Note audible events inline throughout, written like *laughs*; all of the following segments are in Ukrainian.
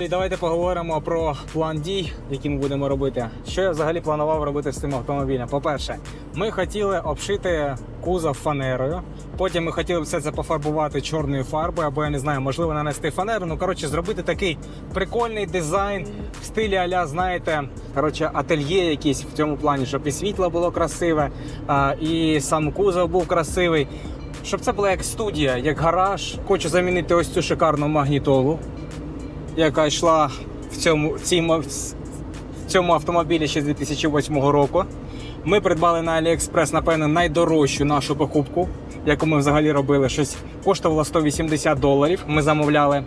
І давайте поговоримо про план дій, який ми будемо робити. Що я взагалі планував робити з цим автомобілем? По-перше, ми хотіли обшити кузов фанерою. Потім ми хотіли все це пофарбувати чорною фарбою, або я не знаю, можливо, нанести фанеру. Ну коротше, зробити такий прикольний дизайн в стилі аля, знаєте, коротше, ательє якийсь в цьому плані, щоб і світло було красиве, і сам кузов був красивий. Щоб це була як студія, як гараж. Хочу замінити ось цю шикарну магнітолу яка йшла в цьому, в мо- в цьому автомобілі ще з 2008 року. Ми придбали на AliExpress, напевно, найдорожчу нашу покупку, яку ми взагалі робили. Щось коштувало 180 доларів. Ми замовляли.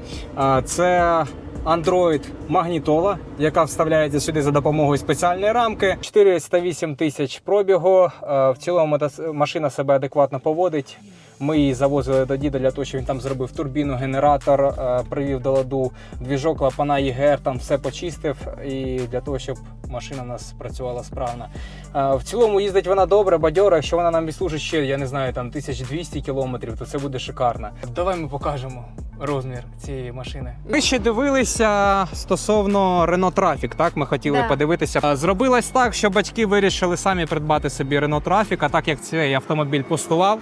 Це Android магнітола, яка вставляється сюди за допомогою спеціальної рамки. 408 тисяч пробігу. В цілому машина себе адекватно поводить. Ми її завозили до діда для того, щоб він там зробив турбіну, генератор, е, привів до ладу двіжок, клапана ЄГР, там все почистив. І для того, щоб машина у нас працювала справно. Е, В цілому їздить вона добре, бадьора. Якщо вона нам відслужить ще, я не знаю, там 1200 кілометрів, то це буде шикарно. Давай ми покажемо розмір цієї машини. Ми ще дивилися стосовно Renault Traffic, так? Ми хотіли Да. подивитися. Е, Зробилось так, що батьки вирішили самі придбати собі Renault Traffic, а так як цей автомобіль пустував.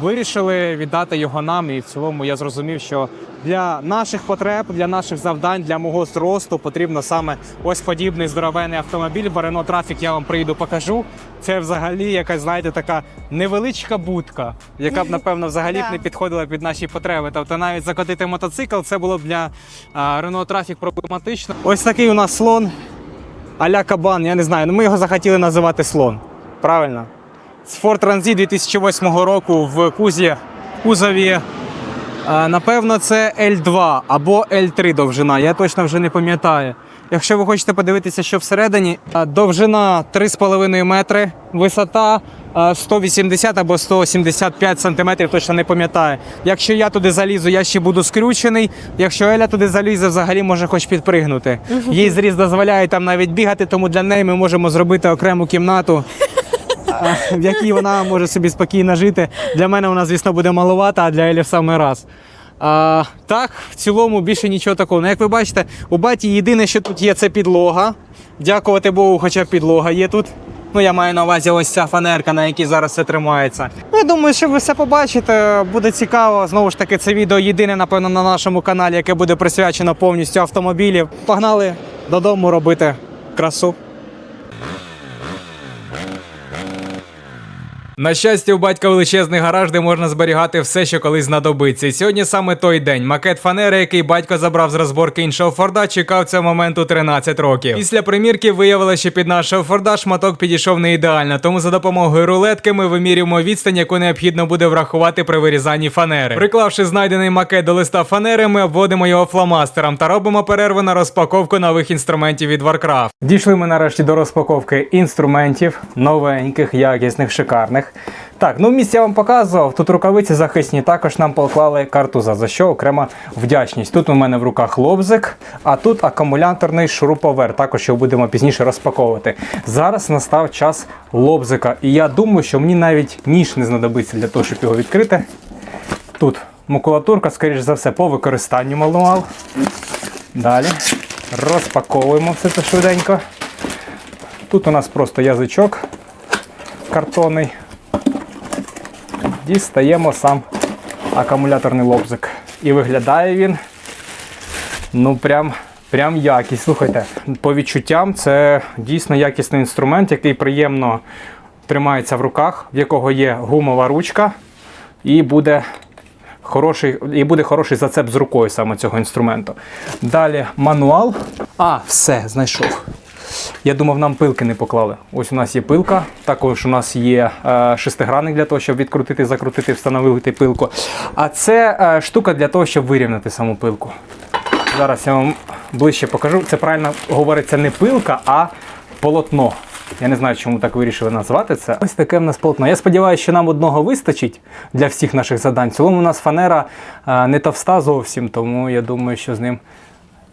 Вирішили віддати його нам, і в цілому я зрозумів, що для наших потреб, для наших завдань, для мого зросту потрібно саме ось подібний здоровенний автомобіль. Бо Renault Traffic я вам прийду покажу. Це взагалі якась, знаєте, така невеличка будка, яка б, напевно, взагалі б *laughs* не підходила під наші потреби. Тобто навіть закотити мотоцикл це було б для Renault Traffic проблематично. Ось такий у нас слон а-ля кабан, я не знаю. Ну ми його захотіли називати слон. Правильно? З Ford Transit 2008 року в кузі, кузові. е, Напевно, це L2 або L3 довжина. Я точно вже не пам'ятаю. Якщо ви хочете подивитися, що всередині, е, довжина 3,5 метри, висота е, 180 або 175 сантиметрів, точно не пам'ятаю. Якщо я туди залізу, я ще буду скрючений. Якщо Еля туди залізе, взагалі може хоч підпригнути. Їй зріз дозволяє там навіть бігати, тому для неї ми можемо зробити окрему кімнату в якій вона може собі спокійно жити. Для мене вона, звісно, буде маловата, а для Елі в самий раз. А, так, в цілому більше нічого такого. Ну, як ви бачите, у баті єдине, що тут є, це підлога. Дякувати Богу, хоча підлога є тут. Ну, я маю на увазі ось ця фанерка, на якій зараз все тримається. Ну, я думаю, що ви все побачите. Буде цікаво. Знову ж таки, це відео єдине, напевно, на нашому каналі, яке буде присвячено повністю автомобілів. Погнали додому робити красу. На щастя, у батька величезний гараж, де можна зберігати все, що колись знадобиться. І сьогодні саме той день. Макет фанери, який батько забрав з розборки іншого Форда, чекав цього моменту 13 років. Після примірки виявилося, що під нашого Форда шматок підійшов не ідеально, тому за допомогою рулетки ми вимірюємо відстань, яку необхідно буде врахувати при вирізанні фанери. Приклавши знайдений макет до листа фанери, ми обводимо його фломастером та робимо перерву на розпаковку нових інструментів від Warcraft. Дійшли ми нарешті до розпаковки інструментів, новеньких, якісних, шикарних. Так, ну місць я вам показував. Тут рукавиці захисні, також нам поклали картуза, за що окрема вдячність. Тут у мене в руках лобзик, а тут акумуляторний шуруповер, також його будемо пізніше розпаковувати. Зараз настав час лобзика, і я думаю, що мені навіть ніж не знадобиться для того, щоб його відкрити. Тут макулатурка, скоріш за все, по використанню мануал. Далі розпаковуємо все це швиденько. Тут у нас просто язичок картонний. Дістаємо сам акумуляторний лобзик. І виглядає він ну прям, прям якість. Слухайте, по відчуттям це дійсно якісний інструмент, який приємно тримається в руках, в якого є гумова ручка, і буде хороший, і буде хороший зацеп з рукою саме цього інструменту. Далі мануал. А, все, знайшов. Я думав, нам пилки не поклали. Ось у нас є пилка, також у нас є е, шестигранник для того, щоб відкрутити, закрутити, встановити пилку. А це е, штука для того, щоб вирівняти саму пилку. Зараз я вам ближче покажу. Це правильно говориться не пилка, а полотно. Я не знаю, чому так вирішили назвати це. Ось таке в нас полотно. Я сподіваюся, що нам одного вистачить для всіх наших задань. В цілому у нас фанера е, не товста зовсім, тому я думаю, що з ним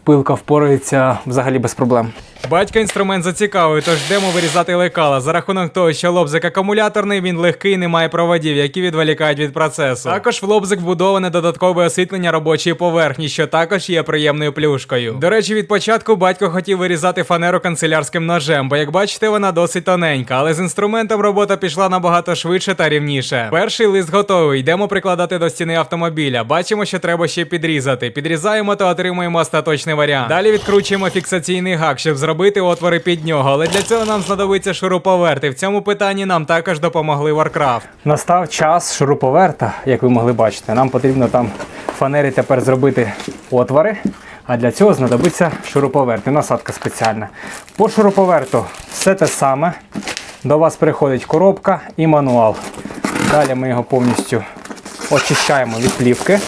пилка впорається взагалі без проблем. Батька інструмент зацікавив, тож йдемо вирізати лекала. За рахунок того, що лобзик акумуляторний, він легкий, не має проводів, які відволікають від процесу. Також в лобзик вбудоване додаткове освітлення робочої поверхні, що також є приємною плюшкою. До речі, від початку батько хотів вирізати фанеру канцелярським ножем, бо як бачите, вона досить тоненька, але з інструментом робота пішла набагато швидше та рівніше. Перший лист готовий. Йдемо прикладати до стіни автомобіля. Бачимо, що треба ще підрізати. Підрізаємо та отримуємо остаточний варіант. Далі відкручуємо фіксаційний гак, щоб зробити отвори під нього. Але для цього нам знадобиться шуруповерт. І в цьому питанні нам також допомогли Warcraft. Настав час шуруповерта, як ви могли бачити. Нам потрібно там в фанері тепер зробити отвори. А для цього знадобиться шуруповерт і насадка спеціальна. По шуруповерту все те саме. До вас приходить коробка і мануал. Далі ми його повністю очищаємо від плівки.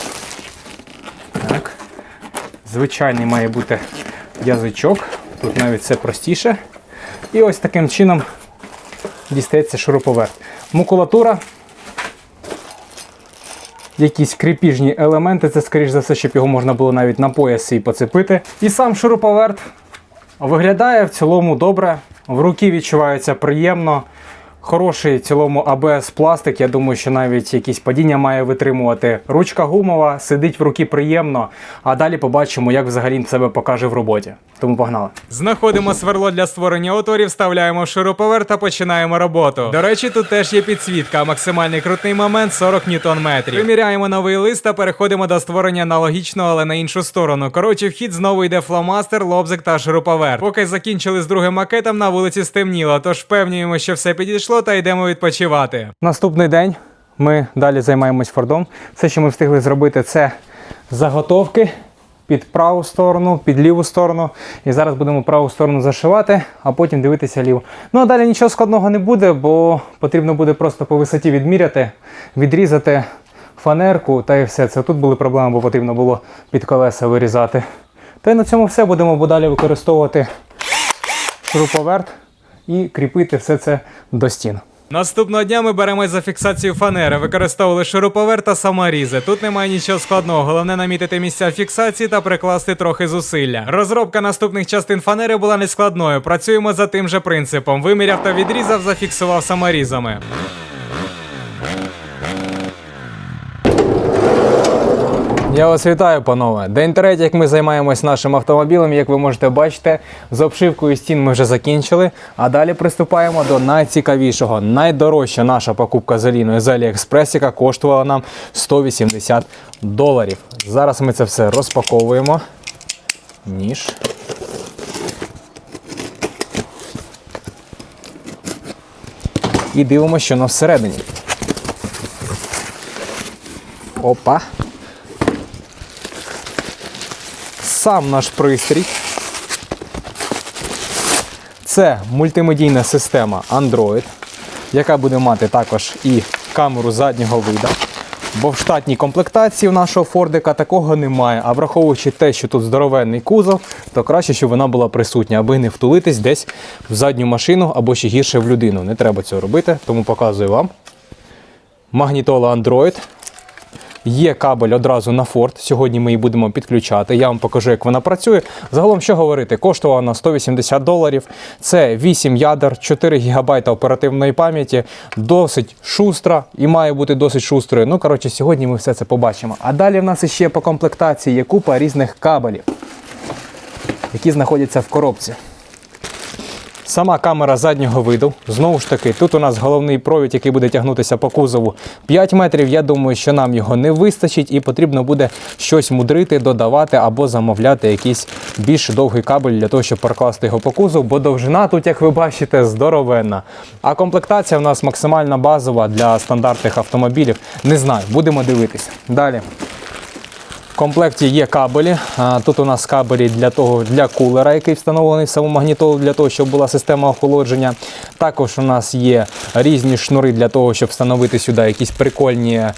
Звичайний має бути язичок. Тут навіть все простіше. І ось таким чином дістається шуруповерт. Макулатура. Якісь кріпіжні елементи, це, скоріш за все, щоб його можна було навіть на пояс свій поцепити. І сам шуруповерт виглядає в цілому добре. В руки відчувається приємно. Хороший в цілому АБС пластик. Я думаю, що навіть якісь падіння має витримувати. Ручка гумова, сидить в руки приємно. А далі побачимо, як взагалі себе покаже в роботі. Тому погнали. Знаходимо сверло для створення отворів, вставляємо в шуруповерт та починаємо роботу. До речі, тут теж є підсвітка, максимальний крутний момент 40 ньютон метрів. Приміряємо новий лист та переходимо до створення аналогічного, але на іншу сторону. Коротше, вхід знову йде фломастер, лобзик та шуруповерт. Поки закінчили з другим макетом, на вулиці стемніло, тож впевнюємо, що все підійшло та йдемо відпочивати. Наступний день ми далі займаємось фордом. Все, що ми встигли зробити, це заготовки під праву сторону, під ліву сторону. І зараз будемо праву сторону зашивати, а потім дивитися ліву. Ну а далі нічого складного не буде, бо потрібно буде просто по висоті відміряти, відрізати фанерку та і все. Це тут були проблеми, бо потрібно було під колеса вирізати. Та й на цьому все будемо далі використовувати шуруповерт і кріпити все це до стін. Наступного дня ми беремось за фіксацію фанери, використовували шуруповерт та саморізи. Тут немає нічого складного, головне намітити місця фіксації та прикласти трохи зусилля. Розробка наступних частин фанери була нескладною. Працюємо за тим же принципом. Виміряв та відрізав, зафіксував саморізами. Я вас вітаю, панове. День третій, як ми займаємось нашим автомобілем, як ви можете бачити, з обшивкою стін ми вже закінчили. А далі приступаємо до найцікавішого. Найдорожча наша покупка з Аліною з Аліекспрес, яка коштувала нам 180 доларів. Зараз ми це все розпаковуємо. Ніж. І дивимося, що на всередині. Опа. Сам наш пристрій. Це мультимедійна система Android, яка буде мати також і камеру заднього виду. Бо в штатній комплектації в нашого Фордика такого немає. А враховуючи те, що тут здоровенний кузов, то краще, щоб вона була присутня, аби не втулитись десь в задню машину або ще гірше в людину. Не треба цього робити, тому показую вам. Магнітола Android. Є кабель одразу на Ford. Сьогодні ми її будемо підключати. Я вам покажу, як вона працює. Загалом, що говорити, коштувала вона 180 доларів. Це 8 ядер, 4 ГБ оперативної пам'яті, досить шустра і має бути досить шустрою. Ну, коротше, сьогодні ми все це побачимо. А далі в нас ще по комплектації є купа різних кабелів, які знаходяться в коробці. Сама камера заднього виду. Знову ж таки, тут у нас головний провід, який буде тягнутися по кузову 5 метрів. Я думаю, що нам його не вистачить і потрібно буде щось мудрити, додавати або замовляти якийсь більш довгий кабель для того, щоб прокласти його по кузову, бо довжина тут, як ви бачите, здоровенна. А комплектація в нас максимально базова для стандартних автомобілів. Не знаю, будемо дивитися. Далі. В комплекті є кабелі. Тут у нас кабелі для того для кулера, який встановлений в саму для того, щоб була система охолодження. Також у нас є різні шнури для того, щоб встановити сюди якісь прикольні е,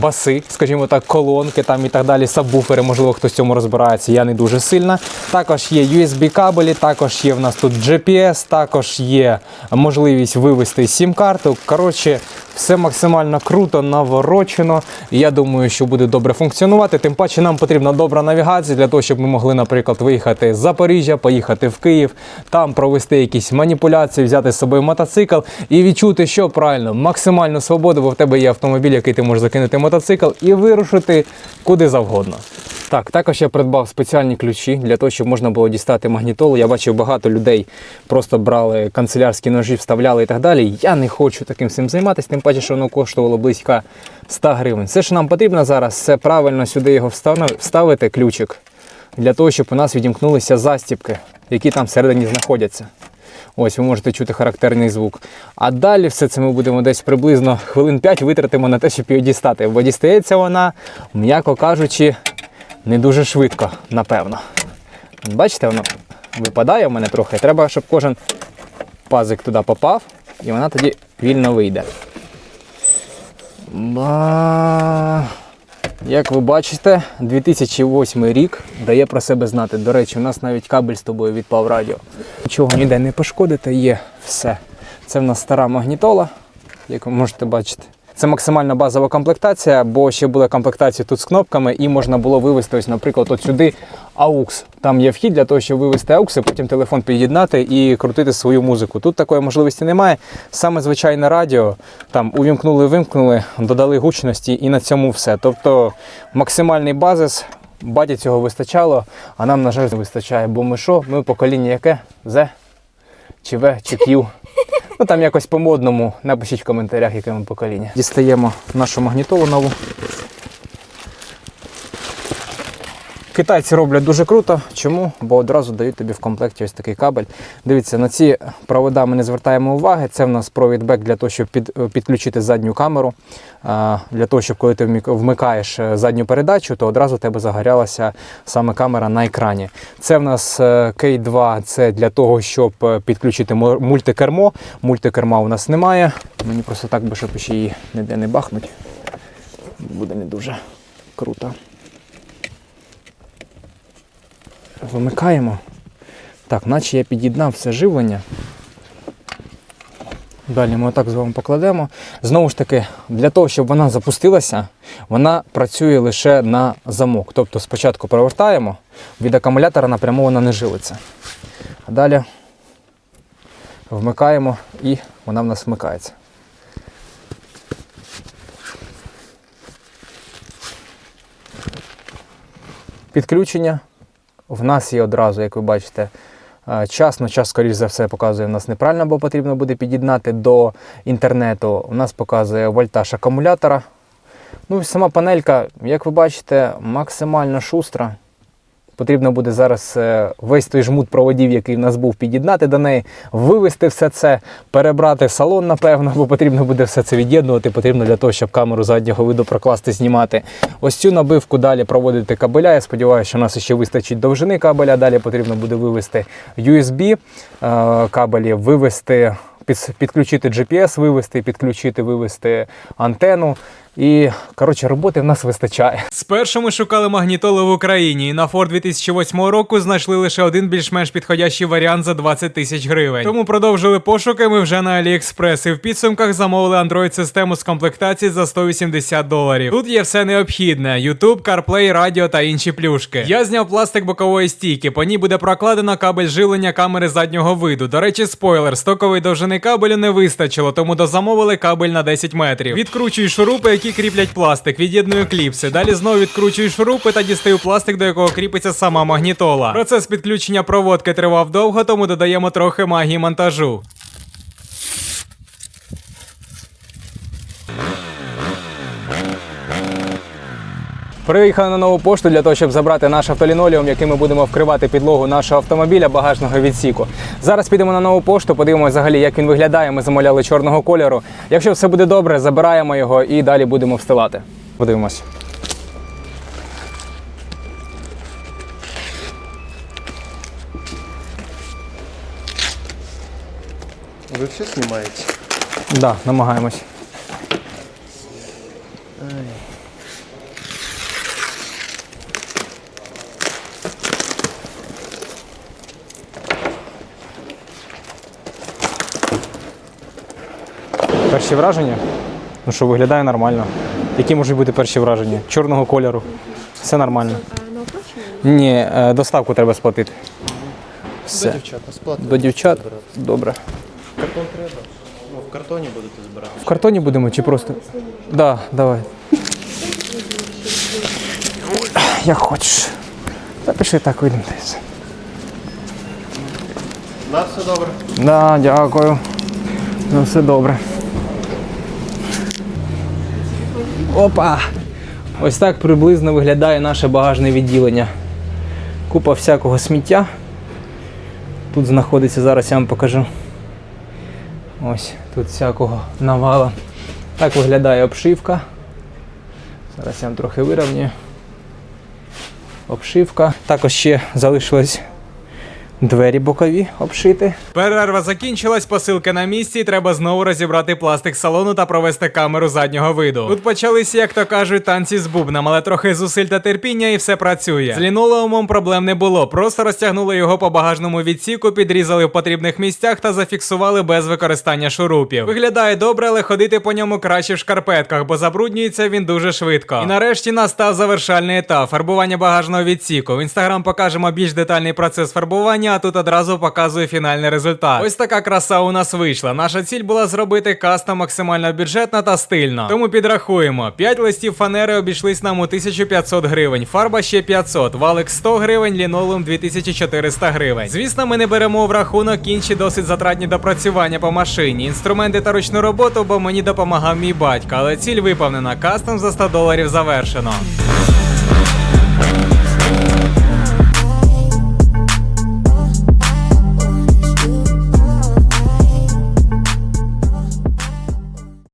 баси, скажімо так, колонки там і так далі, сабвуфери, можливо, хтось в цьому розбирається. Я не дуже сильно. Також є USB кабелі, також є в нас тут GPS, також є можливість вивести сім-карту. Коротше, Все максимально круто, наворочено. Я думаю, що буде добре функціонувати. Тим паче нам потрібна добра навігація для того, щоб ми могли, наприклад, виїхати з Запоріжжя, поїхати в Київ, там провести якісь маніпуляції, взяти з собою мотоцикл і відчути, що правильно, максимальну свободу, бо в тебе є автомобіль, який ти можеш закинути мотоцикл і вирушити куди завгодно. Так, також я придбав спеціальні ключі для того, щоб можна було дістати магнітолу. Я бачив, багато людей просто брали канцелярські ножі, вставляли і так далі. Я не хочу таким всім займатися, тим паче, що воно коштувало близько 100 гривень. Все, що нам потрібно зараз, це правильно сюди його вставити, ключик, для того, щоб у нас відімкнулися застіпки, які там всередині знаходяться. Ось ви можете чути характерний звук. А далі все це ми будемо десь приблизно хвилин 5 витратимо на те, щоб її дістати. Бо дістається вона, м'яко кажучи, не дуже швидко, напевно. Бачите, воно випадає в мене трохи. Треба, щоб кожен пазик туди попав, і вона тоді вільно вийде. Ба... Як ви бачите, 2008 рік дає про себе знати. До речі, у нас навіть кабель з тобою відпав радіо. Нічого ніде не пошкодити, є все. Це в нас стара магнітола, як ви можете бачити. Це максимальна базова комплектація, бо ще була комплектація тут з кнопками, і можна було вивести, ось, наприклад, от сюди AUX. Там є вхід для того, щоб вивести AUX, і потім телефон під'єднати і крутити свою музику. Тут такої можливості немає. Саме звичайне радіо, там увімкнули, вимкнули, додали гучності і на цьому все. Тобто максимальний базис, баті цього вистачало, а нам, на жаль, не вистачає. Бо ми що? Ми покоління яке? З? Чи В, чи Q? Ну там якось по-модному. Напишіть в коментарях, яке ми покоління. Дістаємо нашу магнітолу нову. Китайці роблять дуже круто. Чому? Бо одразу дають тобі в комплекті ось такий кабель. Дивіться, на ці провода ми не звертаємо уваги. Це в нас провід бек для того, щоб під, підключити задню камеру. Для того, щоб коли ти вмикаєш е, задню передачу, то одразу у тебе загорялася саме камера на екрані. Це в нас е, K2, це для того, щоб е, підключити мультикермо. Мультикерма у нас немає. Мені просто так би, щоб ще її ніде не бахнуть. Буде не дуже круто. Вимикаємо. Так, наче я під'єднав все живлення. Далі ми отак з вами покладемо. Знову ж таки, для того, щоб вона запустилася, вона працює лише на замок. Тобто спочатку провертаємо, від акумулятора напряму вона не живиться. А далі вмикаємо і вона в нас вмикається. Підключення в нас є одразу, як ви бачите, е, час, ну час, скоріш за все, показує в нас неправильно, бо потрібно буде під'єднати до інтернету. У нас показує вольтаж акумулятора. Ну і сама панелька, як ви бачите, максимально шустра. Потрібно буде зараз е, весь той жмут проводів, який в нас був, під'єднати до неї, вивести все це, перебрати салон, напевно, бо потрібно буде все це від'єднувати. Потрібно для того, щоб камеру заднього виду прокласти, знімати. Ось цю набивку далі проводити кабеля. Я сподіваюся, що у нас ще вистачить довжини кабеля. Далі потрібно буде вивести USB е, кабелі, вивести, підключити GPS, вивести, підключити, вивести антенну. І коротше, роботи в нас вистачає. Спершу ми шукали магнітолу в Україні, і на Ford 2008 року знайшли лише один більш-менш підходящий варіант за 20 тисяч гривень. Тому продовжили пошуки ми вже на AliExpress і в підсумках замовили Android-систему з комплектації за 180 доларів. Тут є все необхідне: YouTube, CarPlay, радіо та інші плюшки. Я зняв пластик бокової стійки, по ній буде прокладено кабель живлення камери заднього виду. До речі, спойлер, стокової довжини кабелю не вистачило, тому дозамовили кабель на 10 метрів. Відкручую шурупи, які кріплять пластик, від'єдную кліпси. Далі знову відкручую шурупи та дістаю пластик, до якого кріпиться сама магнітола. Процес підключення проводки тривав довго, тому додаємо трохи магії монтажу. Приїхали на нову пошту для того, щоб забрати наш автолінолеум, яким ми будемо вкривати підлогу нашого автомобіля багажного відсіку. Зараз підемо на нову пошту, подивимося взагалі, як він виглядає. Ми замовляли чорного кольору. Якщо все буде добре, забираємо його і далі будемо встилати. Подивимось. Вы все снимаете? Да, намагаємось. Перші враження? Ну що, виглядає нормально. Які можуть бути перші враження? Чорного кольору. Все нормально. Ні, е, доставку треба сплатити. Все. Дівчата, сплати. До дівчат. Добре. Картон треба. Ну, в картоні будете збирати. В картоні будемо чи просто. Да, давай. Як хочеш. Та так вийдемо. все. На все добре. Да, дякую. Ну, все добре. Опа! Ось так приблизно виглядає наше багажне відділення. Купа всякого сміття. Тут знаходиться, зараз я вам покажу. Ось тут всякого навала. Так виглядає обшивка. Зараз я вам трохи вирівнюю. Обшивка. Також ще залишилось двері бокові обшити. Перерва закінчилась, посилка на місці, і треба знову розібрати пластик салону та провести камеру заднього виду. Тут почалися, як то кажуть, танці з бубном, але трохи зусиль та терпіння і все працює. З лінолеумом проблем не було. Просто розтягнули його по багажному відсіку, підрізали в потрібних місцях та зафіксували без використання шурупів. Виглядає добре, але ходити по ньому краще в шкарпетках, бо забруднюється він дуже швидко. І нарешті настав завершальний етап фарбування багажного відсіку. В інстаграм покажемо більш детальний процес фарбування, а тут одразу показую фінальний результат. Ось така краса у нас вийшла. Наша ціль була зробити кастом максимально бюджетно та стильно. Тому підрахуємо: 5 листів фанери обійшлись нам у 1500 гривень, фарба ще 500, валик 100 гривень, лінолеум 2400 гривень. Звісно, ми не беремо в рахунок інші досить затратні допрацювання по машині, інструменти та ручну роботу, бо мені допомагав мій батько, але ціль виповнена. Кастом за 100 доларів завершено.